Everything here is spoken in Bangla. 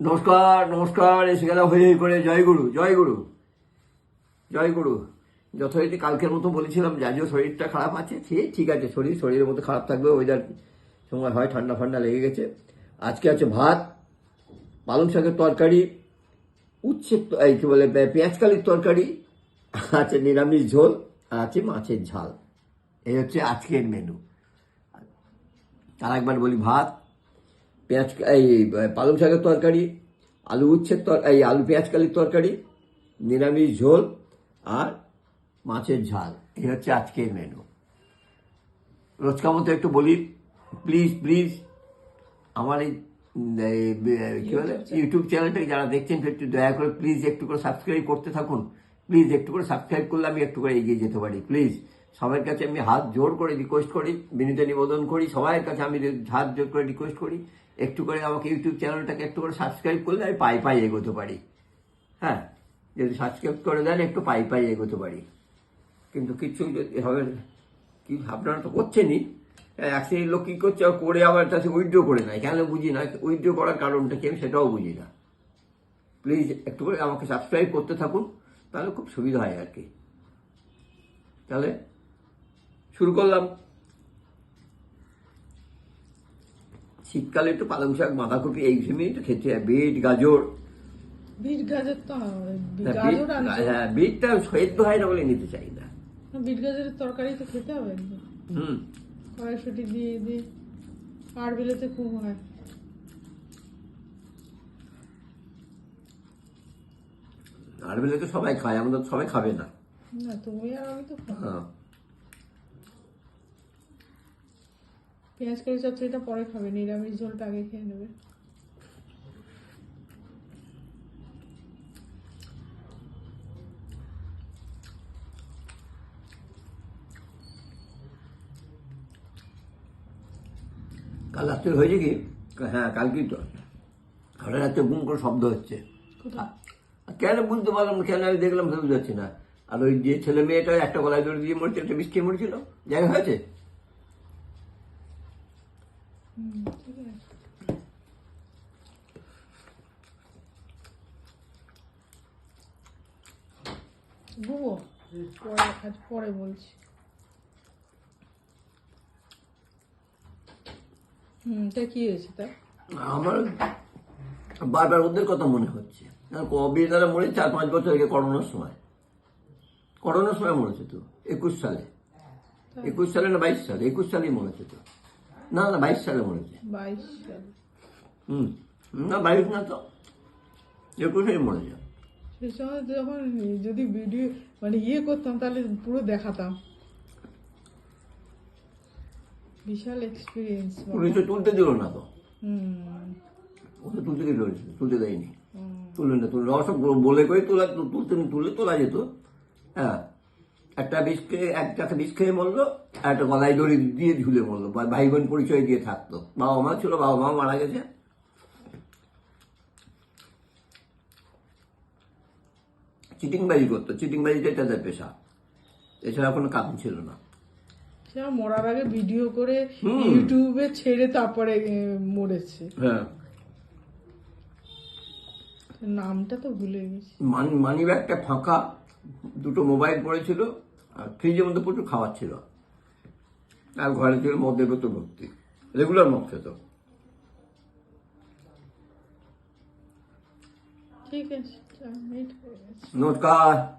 নমস্কার নমস্কার, এসে গেল হয়ে হয়ে করে। জয় গুরু জয় গুরু জয় গুরু। যথারীতি কালকের মতো বলেছিলাম, যে শরীরটা খারাপ আছে সে ঠিক আছে, শরীর, শরীরের মতো খারাপ থাকবে ওয়েদার সময় হয় ঠান্ডা ফান্ডা লেগে গেছে। আজকে আছে ভাত, পালং শাকের তরকারি উচ্ছে এই কি বলে পেঁয়াজকালির তরকারি, আছে নিরামিষ ঝোল, আর আছে মাছের ঝাল। এই হচ্ছে আজকের মেনু আর একবার বলি ভাত পেঁয়াজ এই পালং শাকের তরকারি আলু উচ্ছের তর এই আলু পেঁয়াজকালির তরকারি নিরামিষ ঝোল আর মাছের ঝাল। এই হচ্ছে আজকের মেনু রোজকার মতো একটু বলি প্লিজ প্লিজ আমার এই কি বলে ইউটিউব চ্যানেলটাকে যারা দেখছেন একটু দয়া করে প্লিজ একটু করে সাবস্ক্রাইব করতে থাকুন। প্লিজ একটু করে সাবস্ক্রাইব করলে আমি একটু করে এগিয়ে যেতে পারি প্লিজ সবার কাছে আমি হাত জোর করে রিকোয়েস্ট করি বিনীত নিবেদন করি সবার কাছে আমি হাত জোর করে রিকোয়েস্ট করি। একটু করে আমাকে ইউটিউব চ্যানেলটাকে একটু করে সাবস্ক্রাইব করলে আমি পাই পাই এগোতে পারি। হ্যাঁ? যদি সাবস্ক্রাইব করে দেন, একটু পাই পাই এগোতে পারি। কিন্তু কিছু যদি হবে কি আপনারা তো করছেনই। এক শ্রেণির লোক কী করছে? করে আবার তাতে উইথড্র করে নেয়। কেন বুঝি না? উইথড্র করার কারণটা কি আমি সেটাও বুঝি না। প্লিজ একটু করে আমাকে সাবস্ক্রাইব করতে থাকুন, তাহলে খুব সুবিধা হয় আর কি। তাহলে শুরু করলাম। শীতকালে একটু পালং শাক বাঁধাকপি এই সময় তো খেতে হয়। বিট গাজর। বিট গাজর তো হয়। বিটটা সেদ্ধ হয় না বলে নিতে চাই না। বিট গাজরের তরকারি তো খেতে হবে হুম। কড়াইশুটি দিয়ে দিয়ে আর বেলেতে খুব হয়। আর বেলে তো সবাই খায় আমাদের সবাই খাবে না। না তুমি আর আমি তো খাব। হ্যাঁ। পেঁয়াজ কারি চচ্চড়িটা পরে খাবে নিরামিষ ঝোলটা আগে খেয়ে নেবে। কাল রাত্রে হয়েছে কি? হ্যাঁ কালকেই তো। কাল রাত্রে বুম করে শব্দ হচ্ছে। কোথায়? কেন বুঝতে পারলাম কেন আমি দেখলাম বুঝতে যাচ্ছি না। আর ওই যে ছেলে মেয়েটা একটা গলায় দড়ি দিয়ে মরছে একটা বিষ খেয়ে মরছিল জায়গা হয়েছে। ঘুমো পরে আজ পরে বলছি হুম তা কি হয়েছে তা আমার বারবার ওদের কথা মনে হচ্ছে। আর কবে তারা মরে চার পাঁচ বছর আগে করোনার সময়। করোনার সময় মরেছে তো একুশ সালে। একুশ সালে না বাইশ সালে? একুশ সালেই মরেছে তো। না না বাইশ সালে মরেছে বাইশ সাল হুম না বাইশ না তো একুশেই মরেছে সেই সময় যখন যদি ভিডিও মানে ইয়ে করতাম তাহলে পুরো দেখাতাম। বিশাল এক্সপিরিয়েন্স পুলিশে তুলতে দিল না তো। হুম। ওকে তুলতে দিল তুলতে দেয়নি। তুলবে না তুলবে অবশ্য বলে করে তোলা তুলতে তুলে তোলা যেত। হ্যাঁ। একটা বিষ খেয়ে একটা বিষ খেয়ে মরলো আর একটা গলায় দড়ি দিয়ে ঝুলে মরলো। ভাই বোন পরিচয় দিয়ে থাকতো। বাবা মা ছিল বাবা মা মারা গেছে। চিটিংবাজি করতো। চিটিংবাজিটাই তাদের পেশা। এছাড়া কোনো কাম ছিল না। মরার আগে ভিডিও করে। ইউটিউবে ছেড়ে তারপরে মরেছে। হ্যাঁ। নামটা তো ভুলে গেছি। মানি মানি ব্যাগটা ফাঁকা। দুটো মোবাইল পড়েছিল। আর ফ্রিজের মধ্যে প্রচুর খাওয়ার ছিল। আর ঘরে ছিল মধ্যে প্রচুর ভর্তি রেগুলার মদ খেত। ঠিক আছে নমস্কার।